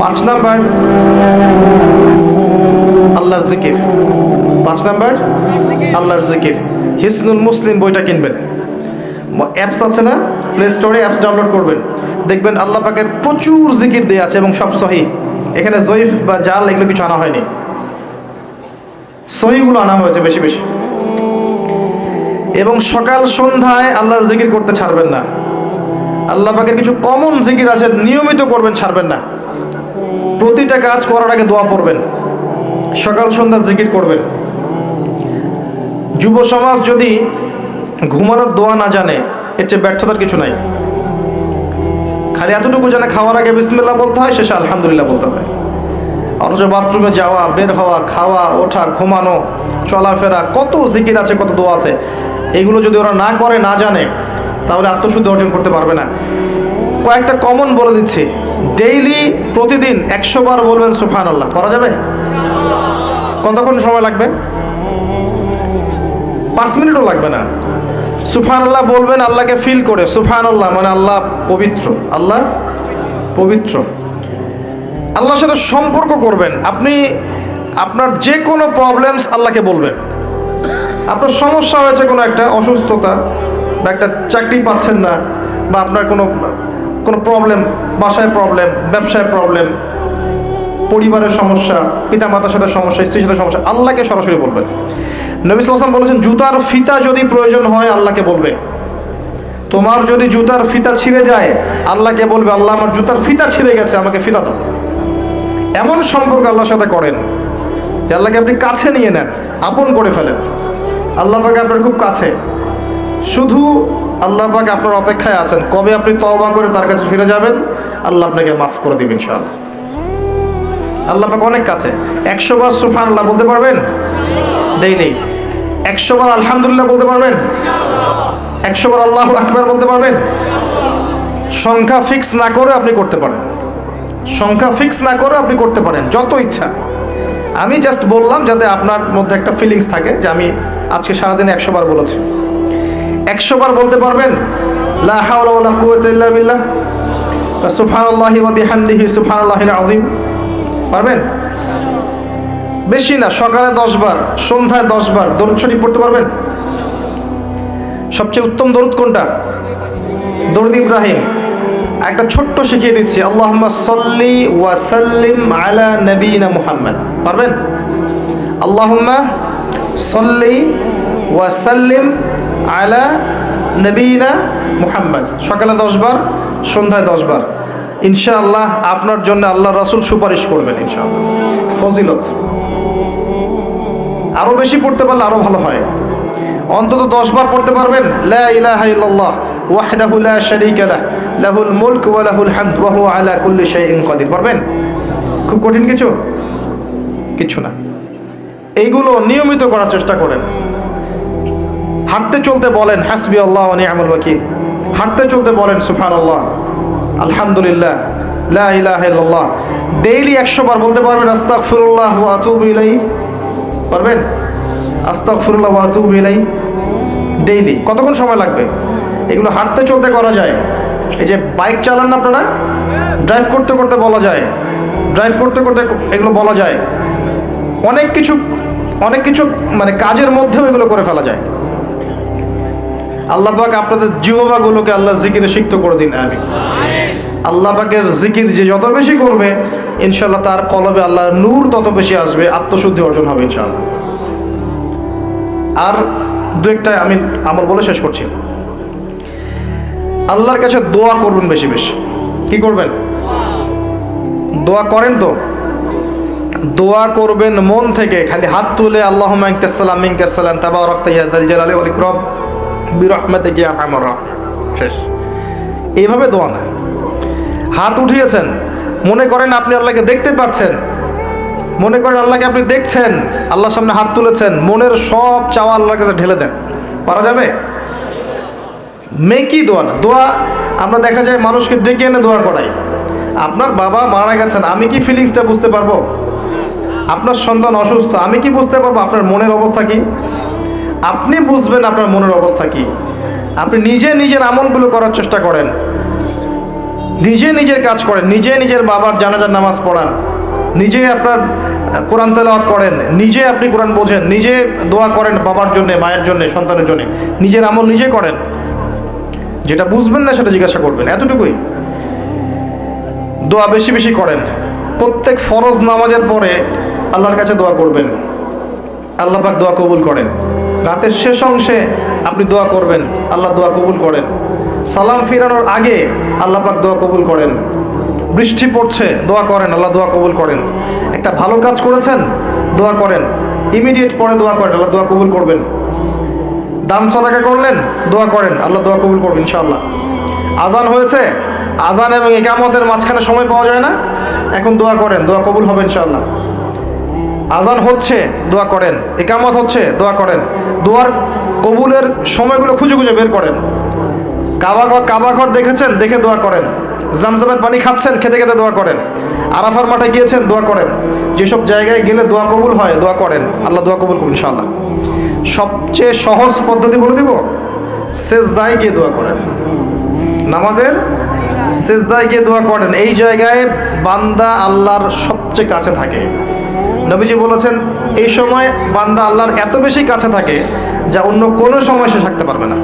পাঁচ নাম্বার। আল্লাহর জিকির। পাঁচ নাম্বার। আল্লাহর জিকির। হিসনুল মুসলিম বইটা কিনবেন। অ্যাপস আছে না? প্লে স্টোরে অ্যাপস ডাউনলোড করবেন। দেখবেন আল্লাহ পাকের প্রচুর জিকির দেওয়া আছে এবং সব সহি। এখানে জয়ীফ বা জাল এগুলো কিছু আনা হয়নি। সহিগুলো আনা হয়েছে বেশি বেশি। এবং সকাল সন্ধ্যায় আল্লাহর জিকির করতে ছাড়বেন না। আল্লাহ পাকের কিছু কমন জিকির আছে, নিয়মিত করবেন, ছাড়বেন না। প্রতিটা কাজ করার আগে দোয়া পড়বেন। সকাল, সন্ধ্যা জিকির করবেন। যুব সমাজ যদি ঘুমানোর দোয়া না জানে, এর চেয়ে ব্যর্থতার কিছু নাই। খালি এতটুকু জানে, খাওয়ার আগে বিসমিল্লাহ বলতে হয়, শেষে আলহামদুলিল্লাহ বলতে হয়। অথচ বাথরুমে যাওয়া, বের হওয়া, খাওয়া, ওঠা, ঘুমানো, চলাফেরা, কত জিকির আছে, কত দোয়া আছে, এগুলো যদি ওরা না করে, না জানে তাহলে আত্মশুদ্ধি অর্জন করতে পারবে না। কয়েকটা কমন বলে দিচ্ছি। ডেইলি প্রতিদিন একশো বার বলবেন সুফান আল্লাহ করা যাবে? কতক্ষণ সময় লাগবে? পাঁচ মিনিটও লাগবে না। সুফান আল্লাহ বলবেন আল্লাহকে ফিল করে। সুফান আল্লাহ মানে আল্লাহ পবিত্র। আল্লাহ পবিত্র। আল্লাহর সাথে সম্পর্ক করবেন। আপনি আপনার যে কোনো প্রবলেমস আল্লাহকে বলবেন। আপনার সমস্যা হয়েছে কোনো একটা, অসুস্থতা বা একটা চাকরি পাচ্ছেন না বা আপনার কোনো কোনো প্রবলেম বাসায় প্রবলেম ব্যবসায় প্রবলেম পরিবারের সমস্যা পিতা মাতার সাথে সমস্যা, স্ত্রীর সাথে সমস্যা, আল্লাহকে সরাসরি বলবেন। নবী সালাম বলেছেন, জুতার ফিতা যদি প্রয়োজন হয়, আল্লাহকে বলবে। তোমার যদি জুতার ফিতা ছিঁড়ে যায়, আল্লাহকে বলবে, আল্লাহ, আমার জুতার ফিতা ছিঁড়ে গেছে, আমাকে ফিতা দাও। এমন সম্পর্ক আল্লাহর সাথে করেন, যে আল্লাহকে আপনি কাছে নিয়ে নেন, আপন করে ফেলেন। আল্লাহ পাকে আপনার খুব কাছে। শুধু আল্লাহ পাক আপনার অপেক্ষায় আছেন। কবে আপনি তওবা করে তার কাছে ফিরে যাবেন? আল্লাহ আপনাকে মাফ করে দিবেন ইনশাআল্লাহ। আল্লাহ পাক অনেক কাছে। একশো বার সুফান আল্লাহ বলতে পারবেন? ডেইলি একশো বার আলহামদুলিল্লাহ বলতে পারবেন? একশো বার আল্লাহ আকবার বলতে পারবেন? সংখ্যা ফিক্স না করে আপনি করতে পারেন। সংখ্যা ফিক্স না করে আপনি করতে পারেন, যত ইচ্ছা। আমি জাস্ট বললাম যাতে আপনার মধ্যে একটা ফিলিংস থাকে যে আমি আজকে সারাদিনে একশো বার বলেছি। একশো বার বলতে পারবেন? পারবেন? বেশি না, সকালে দশ বার সন্ধ্যায় দশ বার দরুদ শরীফ পড়তে পারবেন? সবচেয়ে উত্তম দরুদ কোনটা? দরুদ ইব্রাহিম। একটা ছোট্ট শিখিয়ে দিচ্ছি, আল্লাহুম্মা সাল্লি ওয়া সাল্লিম আলা নবীনা মুহাম্মদ। পারবেন? আল্লাহুম্মা সাল্লি ওয়া সাল্লিম আলা নবীনা মুহাম্মদ। সকালে দশ বার সন্ধ্যায় দশ বার ইনশাআল্লাহ আপনার জন্য আল্লাহ রাসূল সুপারিশ করবেন ইনশাআল্লাহ। ফজিলত। আরও বেশি পড়তে পারলে আরও ভালো হয়। অন্তত দশ বার পড়তে পারবেন, লা লা মুলক ওয়া লাহুল পারবেন? খুব কঠিন কিছু? কিছু না। এইগুলো নিয়মিত করার চেষ্টা করেন। হাঁটতে চলতে বলেন, হাসবি আল্লাহ ওয়া নি'মাল ওয়াকিল। হাঁটতে চলতে বলেন, সুবহানাল্লাহ। আলহামদুলিল্লাহ, লা ইলাহা ইল্লাল্লাহ। ডেইলি 100 বার বলতে পারবেন, আস্তাগফিরুল্লাহ ওয়া আতুবু ইলাইহি। পারবেন? আস্তাগফিরুল্লাহ ওয়া আতুবু ইলাইহি। ডেইলি কতক্ষণ সময় লাগবে? এগুলো হাঁটতে চলতে করা যায়। এই যে বাইক চালান না আপনারা? ড্রাইভ করতে করতে বলা যায়। ড্রাইভ করতে করতে এগুলো বলা যায়। অনেক কিছু অনেক কিছু মানে কাজের মধ্যেও এগুলো করে ফেলা যায়। আল্লাহ পাক আপনাদের জিহবাগুলোকে আল্লাহ জিকিরে সিক্ত করে দিন আমি আল্লাহ পাকের জিকির যে যত বেশি করবে ইনশাল্লাহ তার কলবে আল্লাহ নূর তত বেশি আসবে আত্মশুদ্ধি অর্জন হবে ইনশাল্লাহ আর দু একটা আমি আমল বলে শেষ করছি। আল্লাহর কাছে দোয়া করবেন বেশি বেশি। কি করবেন? দোয়া করেন তো? দোয়া করবেন মন থেকে খালি হাত তুলে আল্লাহ মাইকাসাল্লাম মিনকাসাল্লাম তাবা রক্ত ইয়াদাল জালালি ইকরাম। শেষ। এইভাবে দোয়া না হাত উঠিয়েছেন। মনে করেন আপনি আল্লাহকে দেখতে পাচ্ছেন। মনে করেন আল্লাহকে আপনি দেখছেন। আল্লাহর সামনে হাত তুলেছেন। মনের সব চাওয়া আল্লাহর কাছে ঢেলে দেন। পারা যাবে? মেকি দোয়া না। দোয়া আমরা দেখা যায় মানুষকে ডেকে এনে দোয়া করাই। আপনার বাবা মারা গেছেন। আমি কি ফিলিংসটা বুঝতে পারব? আপনার সন্তান অসুস্থ। আমি কি বুঝতে পারব? আপনার মনের অবস্থা কি? আপনি বুঝবেন আপনার মনের অবস্থা কি। আপনি নিজে নিজের আমলগুলো করার চেষ্টা করেন। নিজে নিজের কাজ করেন, নিজে নিজের বাবার জানাজার নামাজ পড়ান। নিজে আপনার কোরআন তেলাওয়াত করেন, নিজে আপনি কোরআন বোঝেন, নিজে দোয়া করেন বাবার জন্য, মায়ের জন্য, সন্তানের জন্য। নিজের আমল নিজে করেন। যেটা বুঝবেন না সেটা জিজ্ঞাসা করবেন, এতটুকুই। দোয়া বেশি বেশি করেন। প্রত্যেক ফরজ নামাজের পরে আল্লাহর কাছে দোয়া করবেন। আল্লাহ পাক দোয়া কবুল করেন। রাতের শেষ অংশে আপনি দোয়া করবেন, আল্লাহ দোয়া কবুল করেন। সালাম ফিরানোর আগে আল্লাহ পাক দোয়া কবুল করেন। বৃষ্টি পড়ছে, দোয়া করেন, আল্লাহ দোয়া কবুল করেন। একটা ভালো কাজ করেছেন, দোয়া করেন। ইমিডিয়েট পরে দোয়া করেন, আল্লাহ দোয়া কবুল করবেন। দান সদাকা করলেন, দোয়া করেন, আল্লাহ দোয়া কবুল করবেন, ইনশাআল্লাহ। আজান হয়েছে, আজান এবং একামতের মাঝখানে সময় পাওয়া যায় না। এখন দোয়া করেন, দোয়া কবুল হবে, ইনশাআল্লাহ। আজান হচ্ছে, দোয়া করেন। একামত হচ্ছে, দোয়া করেন। দোয়ার কবুলের সময়গুলো খুঁজে খুঁজে বের করেন। কাবা ঘর কাবা ঘর দেখেছেন? দেখে দোয়া করেন। জামজামের পানি খাচ্ছেন? খেতে খেতে দোয়া করেন। আরাফার মাঠে গিয়েছেন? দোয়া করেন। যেসব জায়গায় গেলে দোয়া কবুল হয়, দোয়া করেন। আল্লাহ দোয়া কবুল করুন, ইনশাআল্লাহ। সবচেয়ে সহজ পদ্ধতি বলে দিব? সেজদায় গিয়ে দোয়া করেন। নামাজের সেজদায় গিয়ে দোয়া করেন। এই জায়গায় বান্দা আল্লাহর সবচেয়ে কাছে থাকে। নবীজি বলেছেন, এই সময় বান্দা আল্লাহর এত বেশি কাছে থাকে যা অন্য কোনো সময় সে থাকতে পারবে না।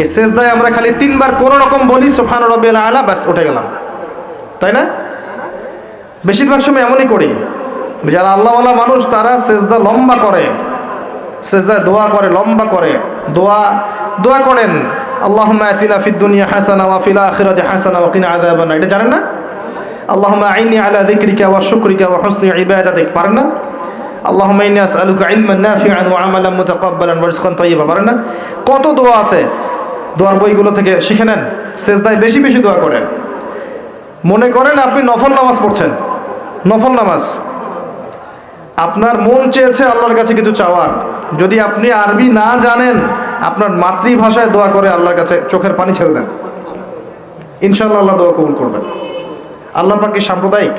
এই সেজদায় আমরা খালি তিনবার কোনো রকম বলি সোফান রবিআল আলা ব্যাস, উঠে গেলাম। তাই না? বেশিরভাগ সময় এমনই করি। যারা আল্লাহওয়ালা মানুষ, তারা সেজদা লম্বা করে। সেজদায় দোয়া করে, লম্বা করে। দোয়া দোয়া করেন আল্লাহ ফিদ দুনিয়া হাসানা ওয়া ফিল আখিরাতি হাসানা ওয়া আযাবান এটা জানেন না? না? কত দোয়া আছে? দোয়ার বইগুলো থেকে শিখে নেন বেশি বেশি দোয়া করেন। মনে করেন আপনি নফল নামাজ পড়ছেন, নফল নামাজ। আপনার মন চেয়েছে আল্লাহর কাছে কিছু চাওয়ার। যদি আপনি আরবি না জানেন, আপনার মাতৃভাষায় দোয়া করে আল্লাহর কাছে চোখের পানি ছেড়ে দেন। ইনশাল্লাহ আল্লাহ দোয়া কবুল করবেন। আল্লাহ পাকি সাম্প্রদায়িক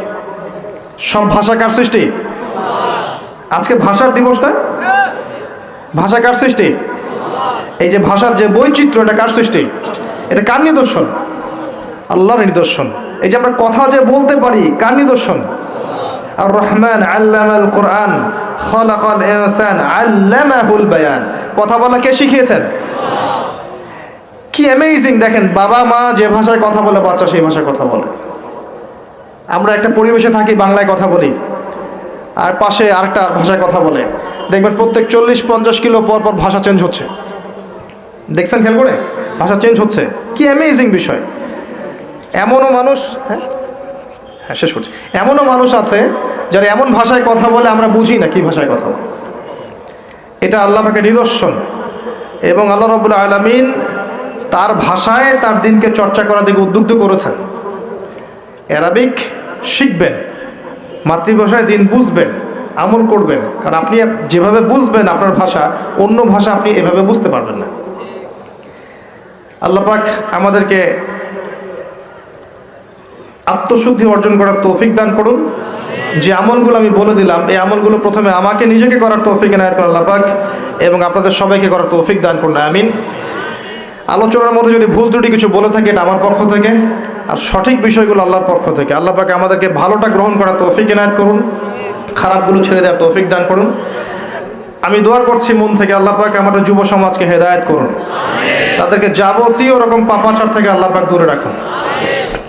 সব ভাষা কার সৃষ্টি? আজকে ভাষার দিবসটা? ভাষা কার সৃষ্টি? এই যে ভাষার যে বৈচিত্র্য এটা কার সৃষ্টি? এটা কার নিদর্শন? আল্লাহর নিদর্শন। এই যে আমরা কথা যে বলতে পারি, কার নিদর্শন? আর রহমান কোরআন কথা বলা কে শিখিয়েছেন? কি দেখেন বাবা মা যে ভাষায় কথা বলে, বাচ্চা সেই ভাষায় কথা বলে। আমরা একটা পরিবেশে থাকি, বাংলায় কথা বলি। আর পাশে আরেকটা ভাষায় কথা বলে। দেখবেন প্রত্যেক চল্লিশ, পঞ্চাশ কিলো পর পর ভাষা চেঞ্জ হচ্ছে। দেখছেন খেয়াল করে? ভাষা চেঞ্জ হচ্ছে। কি অ্যামেজিং বিষয়। এমনও মানুষ হ্যাঁ? হ্যাঁ শেষ করছি। এমনও মানুষ আছে যারা এমন ভাষায় কথা বলে আমরা বুঝি না কি ভাষায় কথা বলে। এটা আল্লাহ পাকে নিদর্শন। এবং আল্লাহ রবুল্লা আলমিন তার ভাষায় তার দিনকে চর্চা করার দিকে উদ্বুদ্ধ করেছেন। অ্যারাবিক শিখবেন, মাতৃভাষায় দিন বুঝবেন, আমল করবেন। কারণ আপনি যেভাবে বুঝবেন আপনার ভাষা, অন্য ভাষা আপনি এভাবে বুঝতে পারবেন না। আল্লাহ পাক আমাদেরকে আত্মশুদ্ধি অর্জন করার তৌফিক দান করুন। যে আমলগুলো আমি বলে দিলাম, এই আমলগুলো প্রথমে আমাকে নিজেকে করার তৌফিক এনায়ত করেন আল্লাহ পাক, এবং আপনাদের সবাইকে করার তৌফিক দান করুন, আমিন। আলোচনার মধ্যে যদি ভুল ত্রুটি কিছু বলে থাকে, এটা আমার পক্ষ থেকে আর সঠিক বিষয়গুলো আল্লাহর পক্ষ থেকে। আল্লাহ পাকে আমাদেরকে ভালোটা গ্রহণ করার তৌফিক এনায়ত করুন, খারাপগুলো ছেড়ে দেওয়ার তৌফিক দান করুন। আমি দোয়া করছি মন থেকে আল্লাহ পাক আমাদের যুব সমাজকে হেদায়েত করুন। তাদেরকে যাবতীয় রকম পাপাচার থেকে আল্লাহ পাক দূরে রাখুন।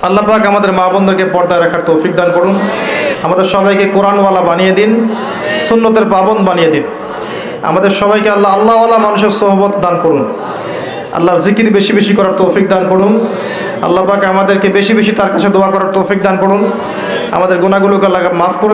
আল্লাহ পাক আমাদের মা বোনদেরকে পর্দায় রাখার তৌফিক দান করুন। আমাদের সবাইকে কোরআনওয়ালা বানিয়ে দিন, সুন্নতের পাবন বানিয়ে দিন। আমাদের সবাইকে আল্লাহ আল্লাহওয়ালা মানুষের সোহবত দান করুন। আল্লাহর জিকির বেশি বেশি করার তৌফিক দান করুন। আল্লাহ আমাদেরকে বেশি বেশি তার কাছে দোয়া করার তৌফিক দান করুন। আমাদের গুণাগুলোকে আল্লাহ মাফ করে